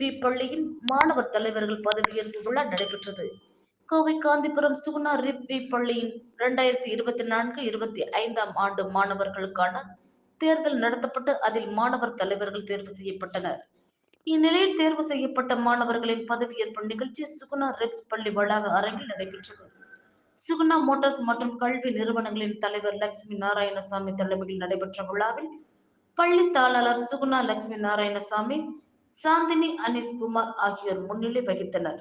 We பள்ளியின் மாணவர் தலைவர்கள் பதவியேற்பு விழா நடைபெற்றது. கோவை காந்திபுரம் சுகுணா ரிப்வி பள்ளியின் இரண்டாயிரத்தி இருபத்தி நான்கு இருபத்தி ஐந்தாம் ஆண்டு மாணவர்களுக்கான தேர்தல் நடத்தப்பட்டு அதில் மாணவர் தலைவர்கள் தேர்வு செய்யப்பட்டனர். இந்நிலையில் தேர்வு செய்யப்பட்ட மாணவர்களின் பதவியேற்பு நிகழ்ச்சி சுகுணா ரிப்ஸ் பள்ளி வளாக அரங்கில் நடைபெற்றது. சுகுணா மோட்டார்ஸ் மற்றும் கல்வி நிறுவனங்களின் தலைவர் லட்சுமி நாராயணசாமி தலைமையில் நடைபெற்ற விழாவில் பள்ளி தாளர் சுகுணா லட்சுமி நாராயணசாமி சாந்தினி அனீஸ்குமார் ஆகியோர் முன்னிலை வகித்தனர்.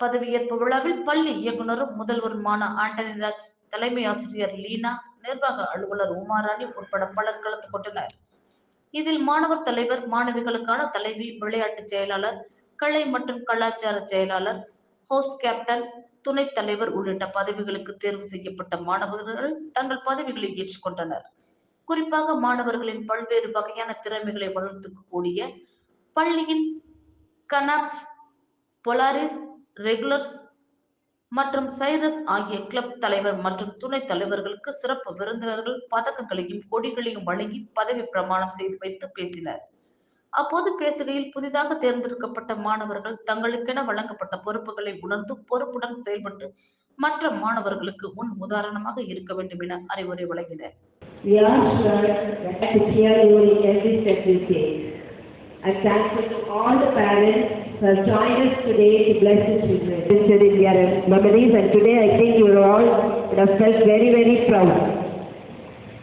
பதவியேற்பு விழாவில் பள்ளி இயக்குனரும் முதல்வருமான ஆண்டனி ராஜ் தலைமை ஆசிரியர் லீனா நிர்வாக அலுவலர் உமாராணி உட்பட பலர் கலந்து கொண்டனர். இதில் மாணவர் தலைவர் மாணவிகளுக்கான தலைவி விளையாட்டு செயலாளர் கலை மற்றும் கலாச்சார செயலாளர் ஹவுஸ் கேப்டன் துணைத் தலைவர் உள்ளிட்ட பதவிகளுக்கு தேர்வு செய்யப்பட்ட மாணவர்கள் தங்கள் பதவிகளை ஏற்றுக்கொண்டனர். குறிப்பாக மாணவர்களின் பல்வேறு வகையான திறமைகளை வளர்த்துக்கூடிய பள்ளியின் கனாப்ஸ் பொலாரிஸ் ரெகுலர்ஸ் மற்றும் சைரஸ் ஆகிய கிளப் தலைவர் மற்றும் துணைத் தலைவர்களுக்கு சிறப்பு விருந்தினர்கள் பதக்கங்களையும் கொடிகளையும் வழங்கி பதவி பிரமாணம் செய்து வைத்து பேசினர். அப்போது பேசுகையில் புதிதாக தேர்ந்தெடுக்கப்பட்ட மாணவர்கள் தங்களுக்கென வழங்கப்பட்ட பொறுப்புகளை உணர்ந்து பொறுப்புடன் செயல்பட்டு மற்ற மாணவர்களுக்கு முன் உதாரணமாக இருக்க வேண்டும் என அறிவுரை வழங்கினர். I'm to all the parents who have joined us today to bless the children. Listed in their memories and today I think you all would have felt very, very proud.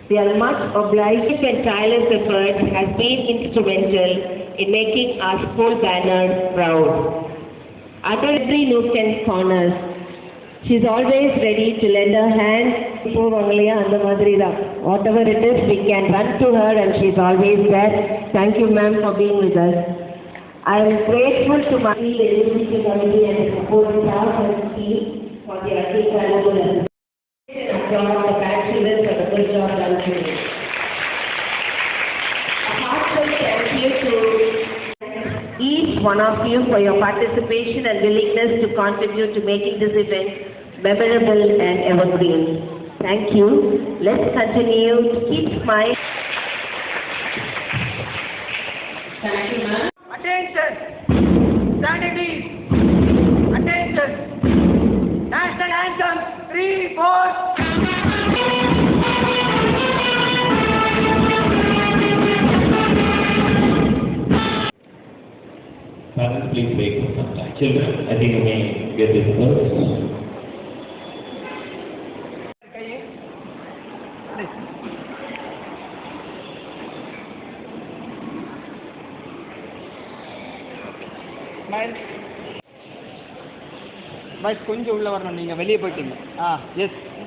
We are much obliged and tireless effort has been instrumental in making our school banner proud. Under every nook and corners, She's always ready to lend her hand. போவாங்க இல்லையா அந்த மாதிரி தான் whatever it is we can run to her and she is always there thank you ma'am for being with us I am grateful to my education committee and support staff and team for the at least from the bachelors for the good job done today. A heartfelt thank you to each one of you for your participation and willingness to contribute to making this event memorable and evergreen. Thank you. Let's continue to keep smiling. Thank you, ma'am. Attention! Stand at ease! Attention! National anthem! Three, four. Parents, please wait for some time. Children, I think you may get this first. Bus கொஞ்சம் உள்ளே வரணும். நீங்கள் வெளியே போயிட்டீங்க. ஆ S